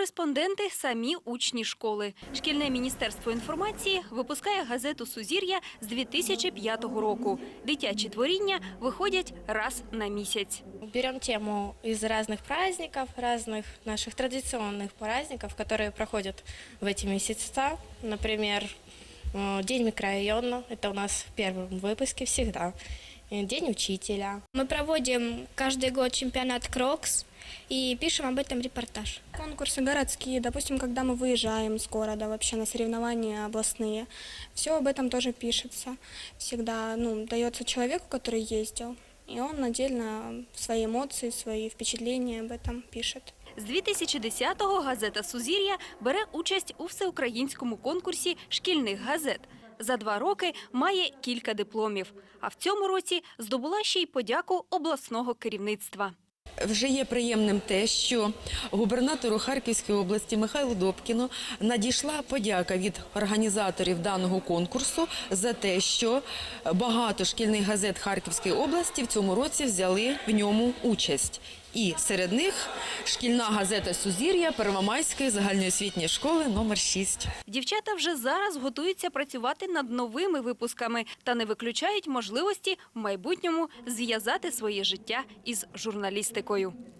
кореспонденти самі учні школи. Шкільне міністерство інформації випускає газету Сузір'я з 2005 року. Дитячі творіння виходять раз на місяць. Берем тему из разных праздников, разных наших традиционных праздников, которые проходят в эти месяца. Например, э, День микрорайона, это у нас в первом выпуске всегда. Э, День учителя. Мы проводим каждый год чемпионат Крокс и пишем об этом репортаж. Конкурсы городские, допустим, когда мы выезжаем с города вообще на соревнования областные, все об этом тоже пишется. Всегда ну, дается человеку, который ездил, и он отдельно свои эмоции, свои впечатления об этом пишет. З 2010-го газета Сузір'я бере участь у всеукраїнському конкурсі шкільних газет. За два роки має кілька дипломів. А в цьому році здобула ще й подяку обласного керівництва. Вже є приємним те, що губернатору Харківської області Михайлу Добкіну надійшла подяка від організаторів даного конкурсу за те, що багато шкільних газет Харківської області в цьому році взяли в ньому участь. І серед них шкільна газета Сузір'я Первомайської загальноосвітньої школи номер 6. Дівчата вже зараз готуються працювати над новими випусками та не виключають можливості в майбутньому зв'язати своє життя із журналістикою.